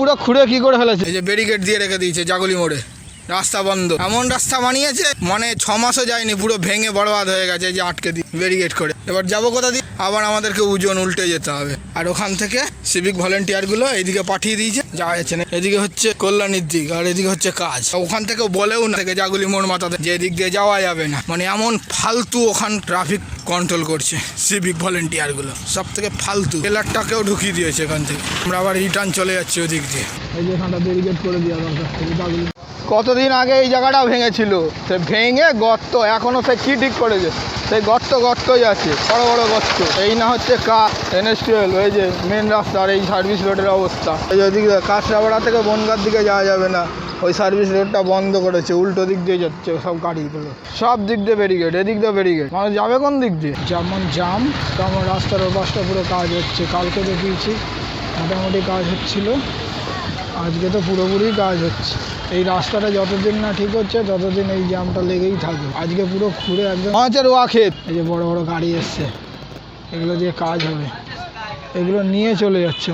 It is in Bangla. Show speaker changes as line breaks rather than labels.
পুরো খুঁড়ে কি করে ফেলেছে? এই যে ব্যারিকেড দিয়ে রেখে দিয়েছে জাগলি মোড়ে। রাস্তা বন্ধ। এমন রাস্তা বানিয়েছে মানে ছ মাসও যায়নি, পুরো ভেঙে বরবাদ হয়ে গেছে যে আটকে দিয়ে ব্যারিকেড করে। এবার যাব কোথা দিয়ে? আবার আমাদেরকে ওজন উল্টে যেতে হবে। আর ওখান থেকে সিভিক ভলেন্টিয়ারগুলো এইদিকে পাঠিয়ে দিয়েছে। যাওয়া যাচ্ছে না। এদিকে হচ্ছে কল্যাণীর দিক, আর এদিকে হচ্ছে কাজ। ওখান থেকে বলেও না থেকে জাগুলি মোড় মাথাতে যে এদিক দিয়ে যাওয়া যাবে না। মানে এমন ফালতু ওখান ট্রাফিক কন্ট্রোল করছে সিভিক ভলেন্টিয়ারগুলো সব থেকে ফালতু। টেলারটাকেও ঢুকিয়ে দিয়েছে এখান থেকে। আমরা আবার রিটার্ন চলে যাচ্ছি ওদিক দিয়ে। এই যে এখানটা ব্যারিকেড করে দেওয়া কতদিন আগে এই জায়গাটা ভেঙেছিল। সে ভেঙে গর্ত, এখনও সে কি ঠিক করেছে? সেই গর্ত গর্তই আছে, বড় বড় গর্ত। এই না হচ্ছে কা এনএসটিএল ওই যে মেন রাস্তার এই সার্ভিস রোডের অবস্থা। এই কাঁচরাপাড়া থেকে বনগার দিকে যাওয়া যাবে না। ওই সার্ভিস রোডটা বন্ধ করেছে, উল্টো দিক দিয়ে যাচ্ছে সব গাড়িগুলো। সব দিক দিয়ে ব্যারিকেড এদিক দিয়ে ব্যারিকেড মানুষ যাবে কোন দিক দিয়ে? যেমন জাম তেমন রাস্তার ওপাশটা পুরো কাজ হচ্ছে। কালকে দেখিয়েছি, মোটামুটি কাজ হচ্ছিল। আজকে তো পুরোপুরি কাজ হচ্ছে। এই রাস্তাটা যতদিন না ঠিক হচ্ছে ততদিন এই জ্যামটা লেগেই থাকবে। আজকে পুরো ঘুরে একদম মাছের ওয়া ক্ষেত এই যে বড় বড় গাড়ি এসছে। এগুলো দিয়ে কাজ হবে। এগুলো নিয়ে চলে যাচ্ছে।